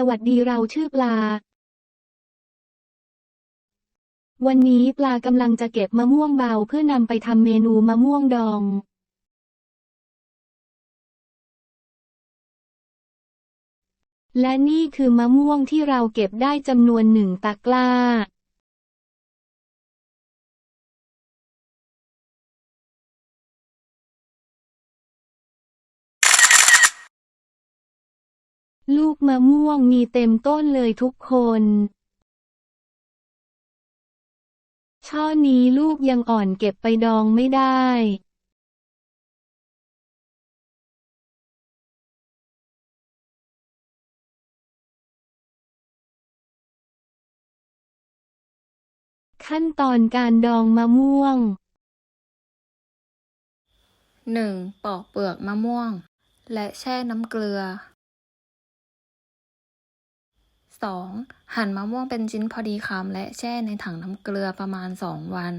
สวัสดีเราชื่อปลา วันนี้ปลากำลังจะเก็บมะม่วงเบาเพื่อนำไปทำเมนูมะม่วงดอง และนี่คือมะม่วงที่เราเก็บได้จำนวนหนึ่งตะกร้า ลูกมะม่วงมีเต็มต้นเลยทุกคนช่อนี้ลูกยังอ่อนเก็บไปดองไม่ได้ ขั้นตอนการดองมะม่วง 1. ปอกเปลือกมะม่วง และแช่น้ำเกลือ 2. หั่นมะม่วงเป็นชิ้นพอดีคำและแช่ในถังน้ำเกลือประมาณ 2 วัน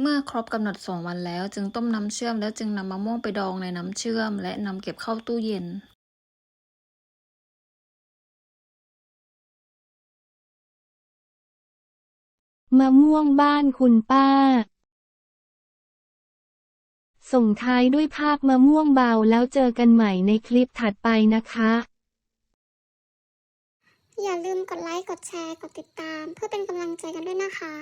เมื่อครบกำหนด 2 วันแล้ว จึงต้มน้ำเชื่อมแล้วจึงนำมะม่วงไปดองในน้ำเชื่อม และนำเก็บเข้าตู้เย็น มะม่วงบ้านคุณป้า ส่งท้ายด้วยภาพมะม่วงเบาแล้วเจอกันใหม่ในคลิปถัดไปนะคะ อย่าลืมกดไลค์ กดแชร์ กดติดตาม เพื่อเป็นกำลังใจกันด้วยนะคะ